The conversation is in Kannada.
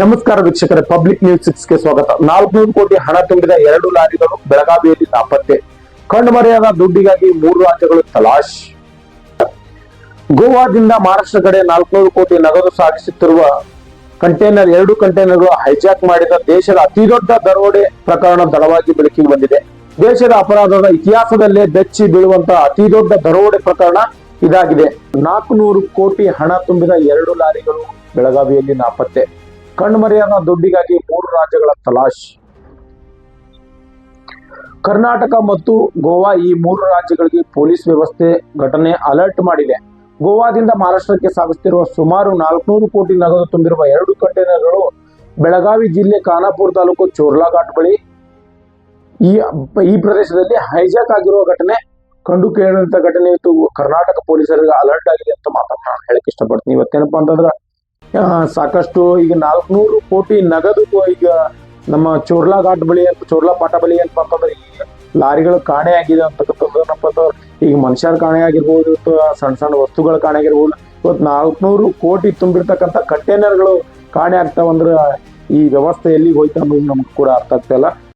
ನಮಸ್ಕಾರ ವೀಕ್ಷಕರೇ ಪಬ್ಲಿಕ್ ನ್ಯೂಸ್ ಸಿಕ್ಸ್ಗೆ ಸ್ವಾಗತ. ನಾಲ್ಕುನೂರು ಕೋಟಿ ಹಣ ತುಂಬಿದ ಎರಡು ಲಾರಿಗಳು ಬೆಳಗಾವಿಯಲ್ಲಿ ನಾಪತ್ತೆ. ಕಣ್ಮರೆಯಾದ ದುಡ್ಡಿಗಾಗಿ ಮೂರು ರಾಜ್ಯಗಳು ತಲಾಶ್. ಗೋವಾದಿಂದ ಮಹಾರಾಷ್ಟ್ರ ಕಡೆ ನಾಲ್ಕುನೂರು ಕೋಟಿ ನಗದು ಸಾಗಿಸುತ್ತಿರುವ ಕಂಟೈನರ್ ಎರಡು ಕಂಟೈನರ್ಗಳು ಹೈಜಾಕ್ ಮಾಡಿದ ದೇಶದ ಅತಿದೊಡ್ಡ ದರೋಡೆ ಪ್ರಕರಣ ದಳವಾಗಿ ಬೆಳಕಿಗೆ ಬಂದಿದೆ. ದೇಶದ ಅಪರಾಧದ ಇತಿಹಾಸದಲ್ಲೇ ಬೆಚ್ಚಿ ಬೀಳುವಂತಹ ಅತಿದೊಡ್ಡ ದರೋಡೆ ಪ್ರಕರಣ ಇದಾಗಿದೆ. ನಾಲ್ಕುನೂರು ಕೋಟಿ ಹಣ ತುಂಬಿದ ಎರಡು ಲಾರಿಗಳು ಬೆಳಗಾವಿಯಲ್ಲಿ ನಾಪತ್ತೆ. ಕಣ್ಮರೆಯಾದ ದುಡ್ಡಿಗಾಗಿ ಮೂರು ರಾಜ್ಯಗಳ ತಲಾಶ್. ಕರ್ನಾಟಕ ಮತ್ತು ಗೋವಾ ಈ ಮೂರು ರಾಜ್ಯಗಳಿಗೆ ಪೊಲೀಸ್ ವ್ಯವಸ್ಥೆ ಘಟನೆ ಅಲರ್ಟ್ ಮಾಡಿದೆ. ಗೋವಾದಿಂದ ಮಹಾರಾಷ್ಟ್ರಕ್ಕೆ ಸಾಗಿಸುತ್ತಿರುವ ಸುಮಾರು ನಾಲ್ಕುನೂರು ಕೋಟಿ ನಗದು ತುಂಬಿರುವ ಎರಡು ಕಂಟೈನರ್ಗಳು ಬೆಳಗಾವಿ ಜಿಲ್ಲೆ ಖಾನಾಪುರ ತಾಲೂಕು ಚೋರ್ಲಾಘಾಟ್ ಬಳಿ ಈ ಈ ಪ್ರದೇಶದಲ್ಲಿ ಹೈಜಾಕ್ ಆಗಿರುವ ಘಟನೆ. ಕಂಡು ಕೇಳಿದಂತ ಘಟನೆ ಇವತ್ತು ಕರ್ನಾಟಕ ಪೊಲೀಸರಿಗೆ ಅಲರ್ಟ್ ಆಗಿದೆ ಅಂತ ಮಾತನ್ನ ನಾನು ಹೇಳಕ್ ಇಷ್ಟಪಡ್ತೀನಿ. ಇವತ್ತೇನಪ್ಪಾ ಅಂತಂದ್ರೆ ಸಾಕಷ್ಟು ಈಗ ನಾಲ್ಕುನೂರು ಕೋಟಿ ನಗದು ಈಗ ನಮ್ಮ ಚೋರ್ಲಾ ಘಾಟ್ ಬಳಿ ಅಂತ ಚೋರ್ಲಾ ಪಾಠ ಬಳಿ ಏನಪ್ಪ ಅಂತಂದ್ರೆ ಈ ಲಾರಿಗಳು ಕಾಣೆ ಆಗಿದೆ ಅಂತಕ್ಕಂಥದ್ದು ಏನಪ್ಪ ಅಂತಂದ್ರೆ ಈಗ ಮನುಷ್ಯರ ಕಾಣೆ ಆಗಿರ್ಬೋದು ಸಣ್ಣ ಸಣ್ಣ ವಸ್ತುಗಳು ಕಾಣೆ ಆಗಿರ್ಬೋದು, ಇವತ್ತು ನಾಲ್ಕುನೂರು ಕೋಟಿ ತುಂಬಿರ್ತಕ್ಕಂಥ ಕಂಟೈನರ್ಗಳು ಕಾಣೆ ಆಗ್ತಾವಂದ್ರೆ ಈ ವ್ಯವಸ್ಥೆ ಎಲ್ಲಿಗೆ ಹೋಯ್ತು ಅನ್ನೋದು ನಮ್ಗೆ ಕೂಡ ಅರ್ಥ ಆಗ್ತಾ ಇಲ್ಲ.